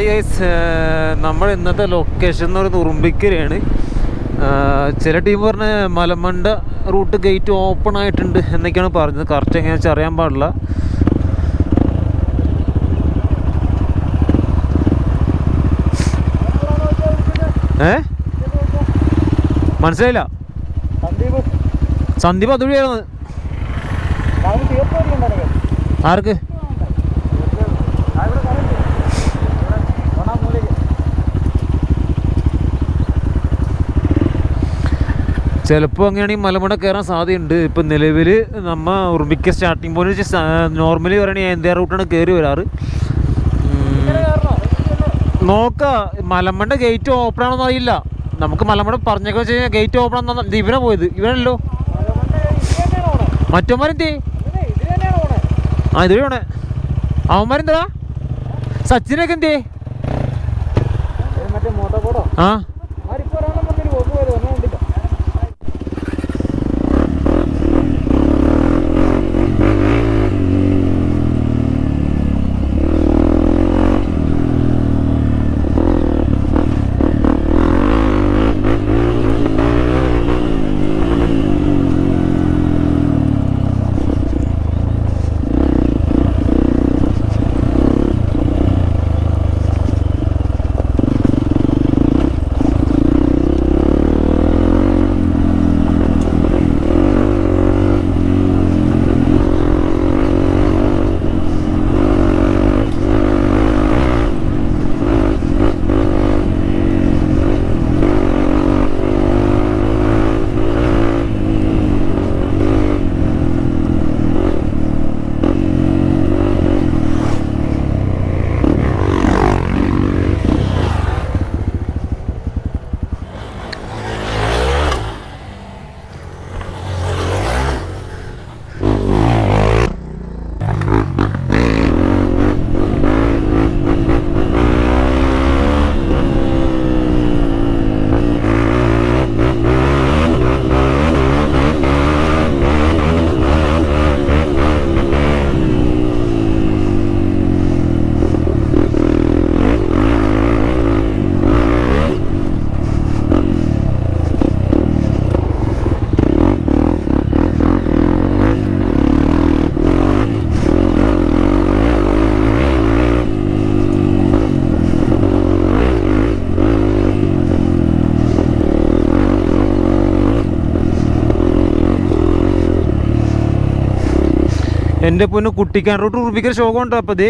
Hi guys നമ്മൾ ഇന്നത്തെ location എന്ന് പറയുന്നത് ഉറുമ്പിക്കരയാണ്. ചില ടീം പറഞ്ഞ മലമണ്ട റൂട്ട് ഗേറ്റ് ഓപ്പൺ ആയിട്ടുണ്ട് എന്നൊക്കെയാണ് പറഞ്ഞത്. കറക്റ്റ് എങ്ങനെയാണെന്ന് വെച്ചാൽ അറിയാൻ പാടില്ല. ഏ? മനസ്സിലായില്ല? സന്ദീപ്. അതുവഴിയായിരുന്നു. ആർക്ക് ആ ഇവിടെ കറണ്ട് ഒന്നാം മൂലയ്ക്ക് ചിലപ്പോൾ അങ്ങനെയാണെങ്കിൽ മലമുട കയറാൻ സാധ്യതയുണ്ട്. ഇപ്പം നിലവിൽ നമ്മൾ ഉറുമിക്ക സ്റ്റാർട്ടിങ് പോയിന്റ് വെച്ച് നോർമലി പറയുകയാണെങ്കിൽ എന്തേ റൂട്ടാണ് കയറി വരാറ്? നോക്ക. മലമണ്ട ഗേറ്റ് ഓപ്പൺ ആണെന്ന് അറിയില്ല. നമുക്ക് മലമട പറഞ്ഞൊക്കെ വെച്ച് കഴിഞ്ഞാൽ ഗേറ്റ് ഓപ്പൺ ആണെന്ന് ഇവനെ പോയത്. ഇവനല്ലോ മറ്റവന്മാരെന്തേ ആ ഇത് വേണേ അവന്മാരെന്താ? സച്ചിനൊക്കെ എന്തേ ആ. എന്റെ പൊന്ന് കുട്ടിക്കാൻ റൂട്ട് ഉറപ്പിക്കാൻ ശോകം ഉണ്ടോ? അപ്പോൾ ദേ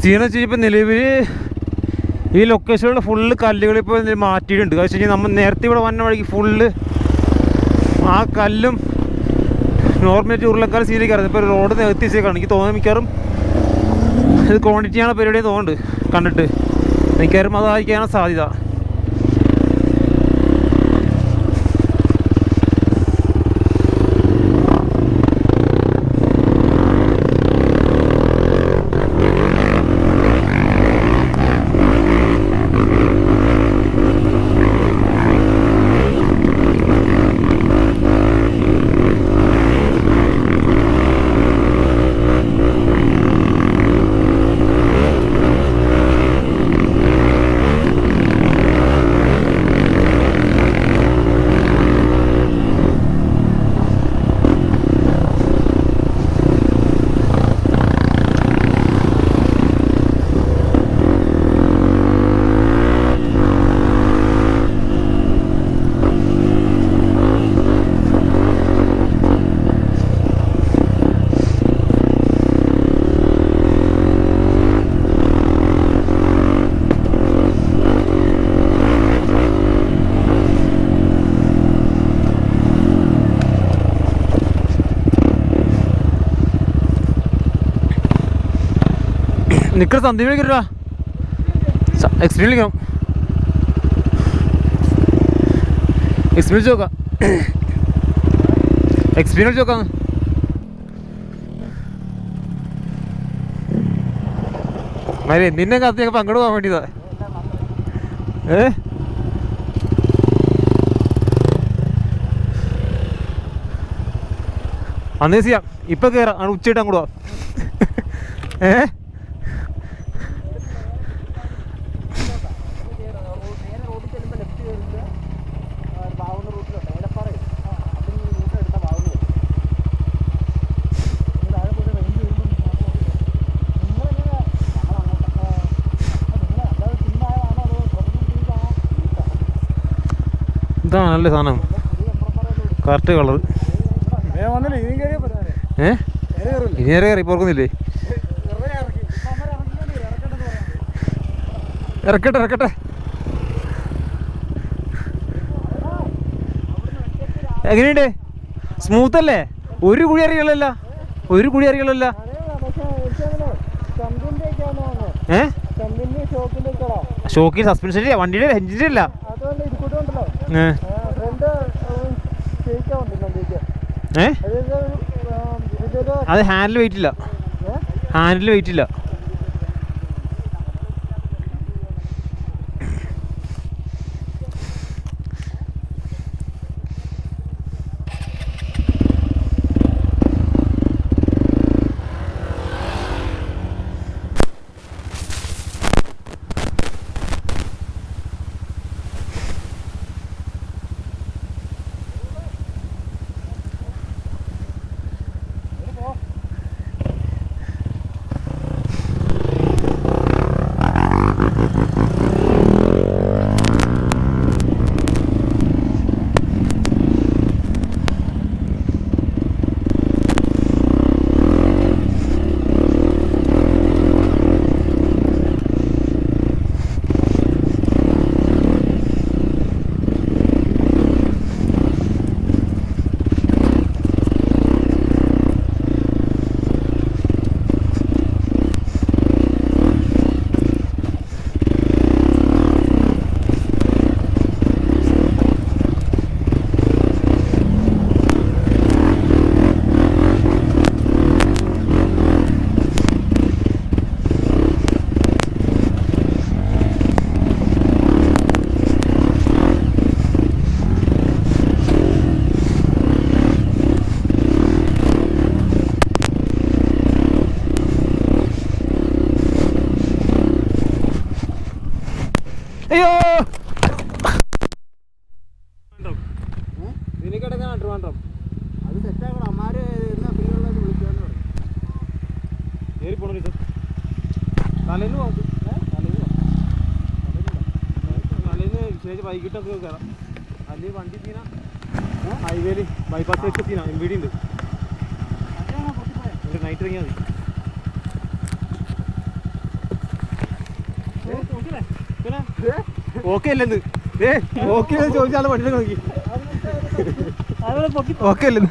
സീന വെച്ചാൽ നിലവിൽ ഈ ലൊക്കേഷനിലുള്ള ഫുള്ള് കല്ലുകൾ ഇപ്പോൾ മാറ്റിയിട്ടുണ്ട്. കാരണം വെച്ച് കഴിഞ്ഞാൽ നമ്മൾ നേരത്തെ ഇവിടെ വന്ന വഴിക്ക് ഫുള്ള് ആ കല്ലും നോർമൽ ഉരുളക്കാൽ സീനിലേക്ക് ഇറങ്ങി ഇപ്പോൾ റോഡ് നികത്തി വെച്ചേക്കാണ്. എനിക്ക് തോന്നുന്നത് മിക്കവാറും ഇത് ക്വാണ്ടിറ്റിയാണ് പരിപാടി തോന്നുന്നുണ്ട്. കണ്ടിട്ട്. മിക്കവാറും അതായിരിക്കാനാണ് സാധ്യത. നിൽക്കുന്ന സന്ദീപ് വിളിക്കരുടാ എക്സ്പീരിയൻസ് വിളിക്കണം എക്സ്പീരിയൻസ് നോക്കാം. എക്സ്പീരിയൻസ് നോക്കാം. മരി നിന്നെ കത്ത് ഞങ്ങൾ പങ്കെടു പോകാൻ വേണ്ടിയതാ. ഏ? അന്നേ ചെയ്യാം. ഇപ്പൊ കയറാം ഉച്ചയിട്ട് അങ്ങോട്ട് പോവാം. ഏ? നല്ല സാധനം. കറക്റ്റ് കളർ ഏ? ഇനി നേരെ കയറി പോർക്കുന്നില്ലേ ഇറക്കട്ടെ ഇറക്കട്ടെ. എങ്ങനെയുണ്ട്? സ്മൂത്ത് അല്ലേ? ഒരു കുഴി അറികളല്ല ഒരു കുഴി അറികളല്ല ഏ? ഷോക്കിൽ സസ്പെൻഷൻ വണ്ടിയുടെ എഞ്ചിന്റെ അല്ല ഏ? ഏ? അത് ഹാൻഡിൽ വെയിറ്റ് ഇല്ല. ഹാൻഡിൽ വെയിറ്റ് ഇല്ല. തലേന്ന് പോകും തലേന്ന് തലേന്ന് ശേഷം വൈകിട്ടൊക്കെ കയറാം അല്ലെങ്കിൽ വണ്ടി തീന ഹൈവേയിൽ ബൈപ്പാസ് വെച്ച് തീന എം ഡി ഉണ്ട്. നൈറ്റ് ഇറങ്ങിയാൽ മതി. ഓക്കെ അല്ലെന്ന്. ഏ? ഓക്കെ ചോദിച്ചാൽ വണ്ടി നോക്കി. ഓക്കെ അല്ലെന്ന്.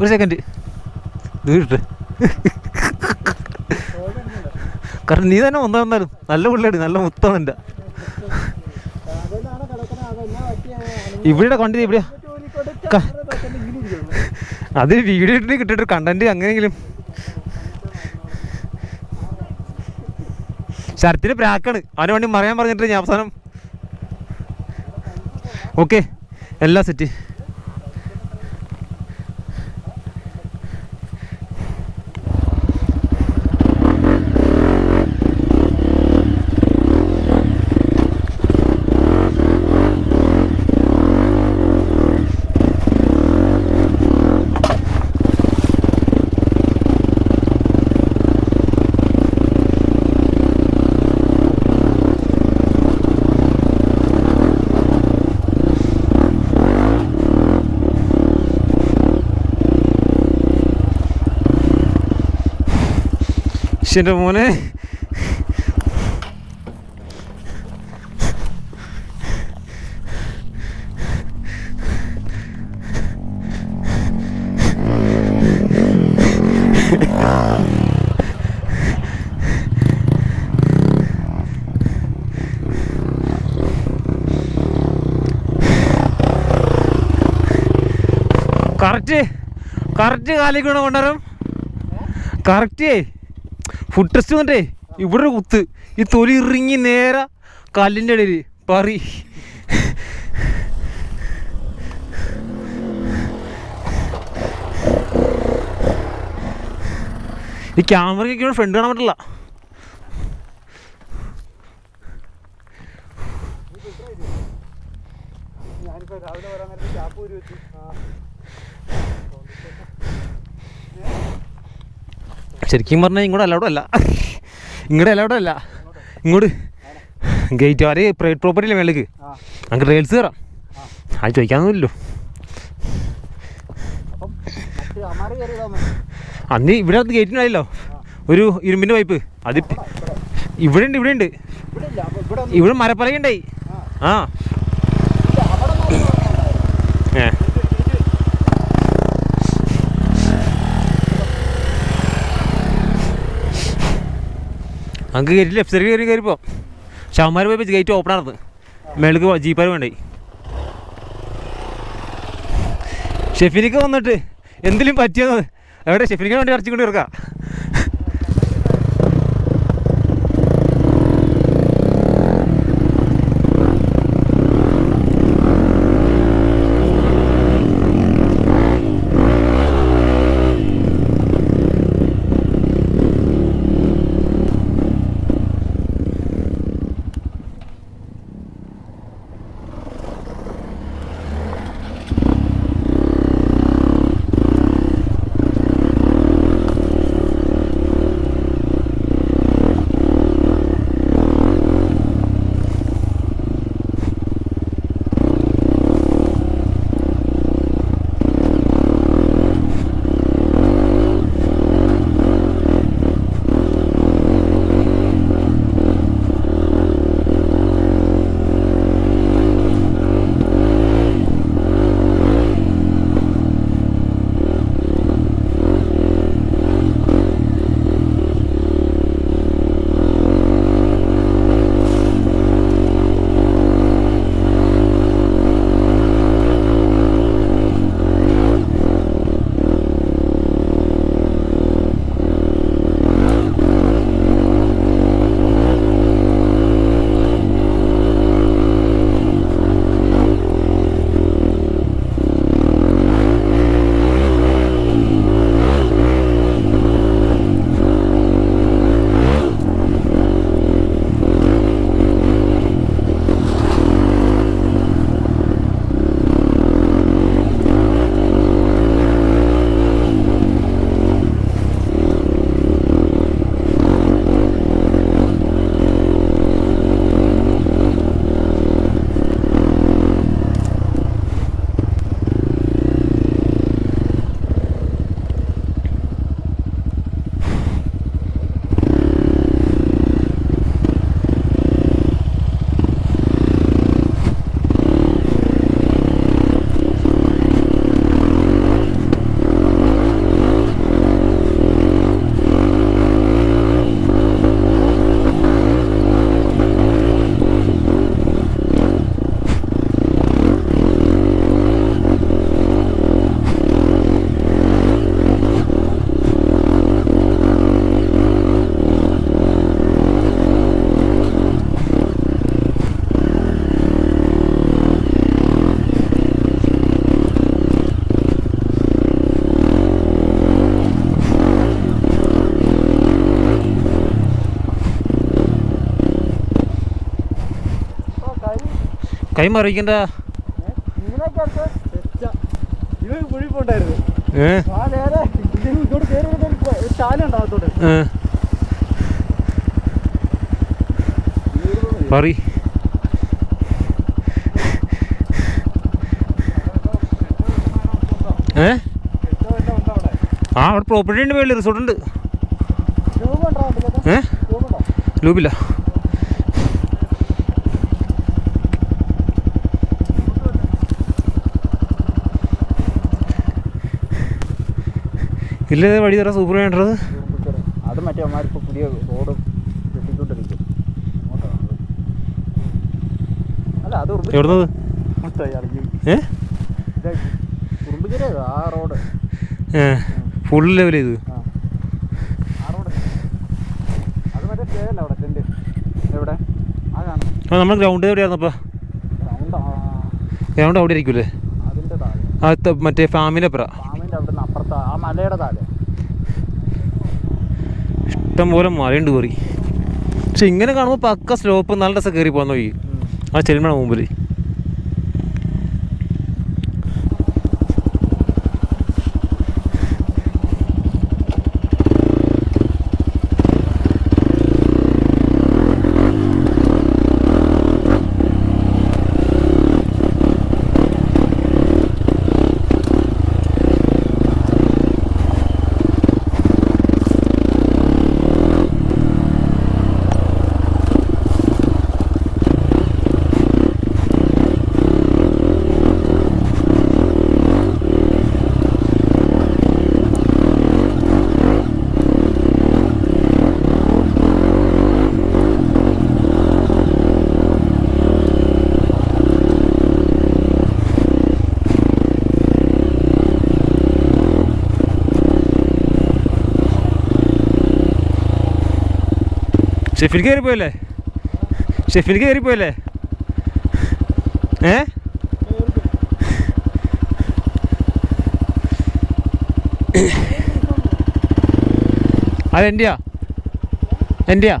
ഒരു സെക്കൻഡ് ദൂരിട്ട് കാരണം നീ തന്നെ വന്നാ വന്നാലും നല്ല പുള്ളിയാണ് നല്ല മുത്താണ് എന്റെ. ഇവിടെ കണ്ടത് ഇവിടെ അത് വീഡിയോ ഇട്ടിട്ട് കിട്ടിട്ട് കണ്ടന്റ് അങ്ങനെയെങ്കിലും. ശരത്തിന് പ്രാക്കാണ് അവന് വേണ്ടി മറിയാൻ പറഞ്ഞിട്ട് ഞാൻ അവസാനം. ഓക്കെ എല്ലാം സെറ്റ് പക്ഷെ എന്റെ മോനെ. കറക്റ്റ് കറക്റ്റ് കാലിക്കൂടെ കൊണ്ടുവരും കറക്റ്റേ. ഫുഡ് ടെസ്റ്റ് വന്നിട്ടേ ഇവിടെ ഒരു കുത്ത്. ഈ തൊലി ഇറങ്ങി നേരെ കല്ലിന്റെ ഇടയിൽ പറി. ഈ ക്യാമറയ്ക്ക് ഫ്രണ്ട് കാണാൻ പറ്റില്ല. രാവിലെ വരാൻ നേരത്തെ ചാപ്പൂരി വെച്ചു. ശരിക്കും പറഞ്ഞാൽ ഇങ്ങോട്ട് അലൗഡ് അല്ല. ഇങ്ങോട്ട് അലൗഡ് അല്ല. ഇങ്ങോട്ട്. ഗേറ്റ് ആര് പ്രൈവറ്റ് പ്രോപ്പർട്ടി മേലേക്ക് ആ. നമുക്ക് റെയിൽസ് കയറാം അത് ചോദിക്കാനൊന്നുമില്ലല്ലോ. അന്ന് ഇവിടെ അത് ഗേറ്റിനായില്ലോ ഒരു ഇരുമ്പിന്റെ പൈപ്പ് അത് ഇവിടെ. ഉണ്ട് ഇവിടെ ഉണ്ട്. ഇവിടെ മരപ്പലകുണ്ടായി ആ. ഏ. നമുക്ക് കയറി ലെഫ്റ്റ് സൈഡ് കയറി കയറിപ്പോ ഷവന്മാർ പോയപ്പോൾ ഗേറ്റ് ഓപ്പൺ ആയിരുന്നു മേളിക്ക് ജീപ്പാർ വേണ്ടേ. ഷെഫിനിക്ക് വന്നിട്ട് എന്തെങ്കിലും പറ്റിയത് എവിടെ ഷെഫിനിക്ക് വേണ്ടി ഇറച്ചിക്കൊണ്ട് ഇറക്കാം ഏ? പറി ഏ? ആ അവിടെ പ്രോപ്പർട്ടി ഉണ്ട് മേളിൽ റിസോർട്ട് ഉണ്ട്. രൂപ ഉണ്ടോ ഏ? ലൂബില്ല ഇല്ല വഴി തരാം. സൂപ്പർ വേണ്ടത്? അത് മറ്റേ അമ്മമാരിപ്പോൾ പുതിയ റോഡ് കെട്ടിക്കൊണ്ടിരിക്കും. അല്ല അത് എവിടുന്നത്? ആ റോഡ് ഫുൾ ലെവൽ ചെയ്ത് ആ. നമ്മൾ ഗ്രൗണ്ട് എവിടെയായിരുന്നു അപ്പോൾ ഗ്രൗണ്ട് അവിടെ ഇരിക്കൂലേ ആ മറ്റേ ഫാമിന്റെ അപ്പുറം. ആ മലയുടെ താഴെ. ഇഷ്ടം പോലെ മലയുണ്ട് കയറി പക്ഷെ ഇങ്ങനെ കാണുമ്പോൾ പക്ക സ്ലോപ്പ് നല്ല രസം കയറി പോകുന്ന വഴി ആ ചെല്ലുമ്പോഴാണ് മുമ്പിൽ ഷെഫിൽ കയറിപ്പോയല്ലേ ഷെഫിൽ കയറിപ്പോയല്ലേ ഏ? അതെന്റെയാ എന്റെയാ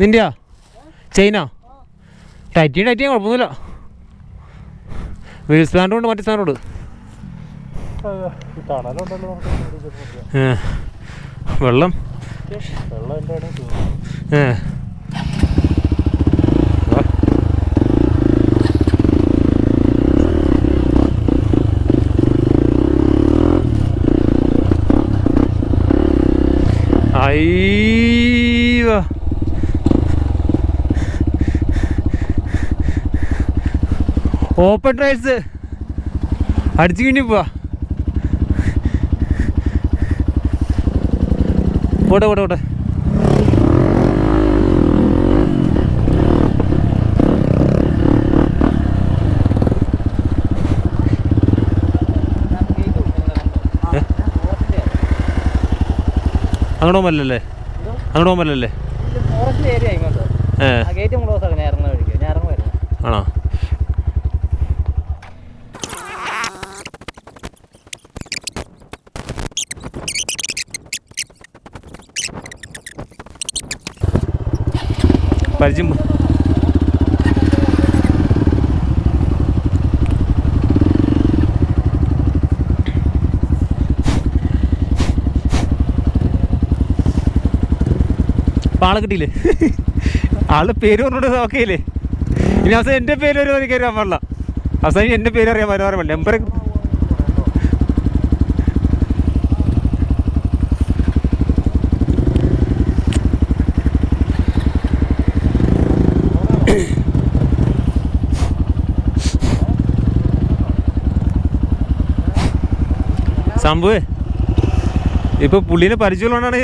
നിന്റെയാ ചൈന ടൈറ്റിയും ടൈറ്റിയും കുഴപ്പമൊന്നുമില്ല. വീൽ സ്റ്റാൻഡും ഉണ്ട് മറ്റേ സ്റ്റാൻഡും ഉണ്ട്. വെള്ളം. ഏ. അയ്യോ ഓപ്പൺ ട്രയൽസ് അടിച്ചു കഴിഞ്ഞു പോവാ പോട്ടെ പോട്ടെ പോട്ടെ. അങ്ങോട്ട് പോകുമ്പല്ലേ അങ്ങോട്ട് പോകുമ്പല്ലേ ആണോ ഏ ഗേറ്റ് ക്ലോസ് ആക്കി ഞാൻ ഇറങ്ങുന്ന വഴിക്ക് ഞാൻ ഇറങ്ങുമായിരുന്നു ആണോ പരിചയം ആളെ കിട്ടിയില്ലേ? ആൾ പേര് പറഞ്ഞോണ്ട് ഓക്കെ ഇല്ലേ ഇനി അവസാനം എന്റെ പേര് ഒരു എനിക്ക് അറിയാൻ പാടില്ല. അവസാനം എന്റെ പേര് അറിയാൻ പറയാൻ പാടില്ല സംഭവേ. ഇപ്പൊ പുള്ളിനെ പരിചയമുള്ളതാണ്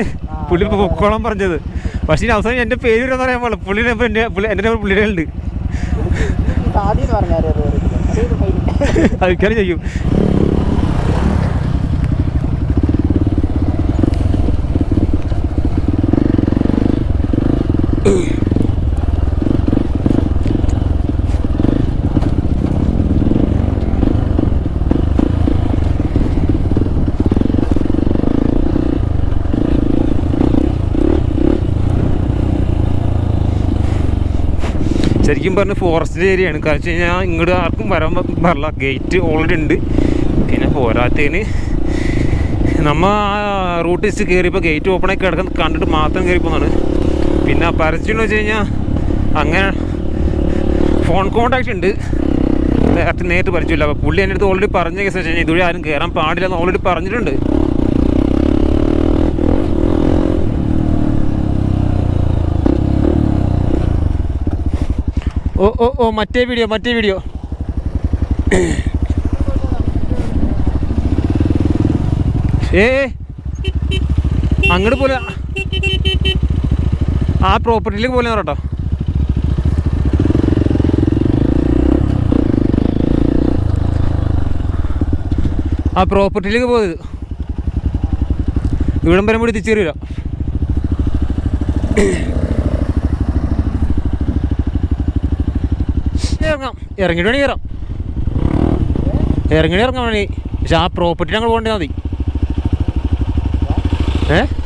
പുള്ളി പൊക്കോളം പറഞ്ഞത്. പക്ഷെ ഇനി അവസാനം എന്റെ പേര് വരാൻ പറയാൻ പാടില്ല. പുള്ളിനെ എന്റെ എന്റെ പുള്ളിയുടെ ഉണ്ട് അത് ചെയ്യും ശരിക്കും പറഞ്ഞ ഫോറസ്റ്റ് ഏരിയയാണ് കാരണം വെച്ച് കഴിഞ്ഞാൽ ഇങ്ങോട്ട് ആർക്കും വരാൻ പ- ഗേറ്റ് ഓൾറെഡി ഉണ്ട്. പിന്നെ പോരാത്തതിന് നമ്മ ആ റൂട്ടിസ്റ്റ് കയറിയപ്പോൾ ഗേറ്റ് ഓപ്പൺ ആയി കിടക്കുന്ന കണ്ടിട്ട് മാത്രം കയറി പോകുന്നതാണ് പിന്നെ പരസ്യം വെച്ച് കഴിഞ്ഞാൽ അങ്ങനെ ഫോൺ കോൺടാക്റ്റ് ഉണ്ട്. നേരത്തെ നേരിട്ട് പരിചയമില്ല. അപ്പോൾ പുള്ളി എന്റെ അടുത്ത് ഓൾറെഡി പറഞ്ഞ കേസ് വെച്ച് കഴിഞ്ഞാൽ ഇതുവഴി ആരും കയറാൻ പാടില്ലെന്ന് ഓൾറെഡി പറഞ്ഞിട്ടുണ്ട്. ഓ ഓ ഓ മറ്റേ വീഡിയോ മറ്റേ വീഡിയോ ഏ അങ്ങോട്ട് പോലെ ആ പ്രോപ്പർട്ടിയിലേക്ക് പോലെ കേട്ടോ ആ പ്രോപ്പർട്ടിയിലേക്ക് പോയത്. ഇവിടം വരെ കൂടി ഇറങ്ങാം ഇറങ്ങിയിട്ട് വേണമെങ്കിൽ കയറാം. ഇറങ്ങിയിട്ട് ഇറങ്ങാൻ വേണമെങ്കിൽ പക്ഷെ ആ പ്രോപ്പർട്ടി ഞങ്ങൾ പോകേണ്ടത് മതി. ഏ?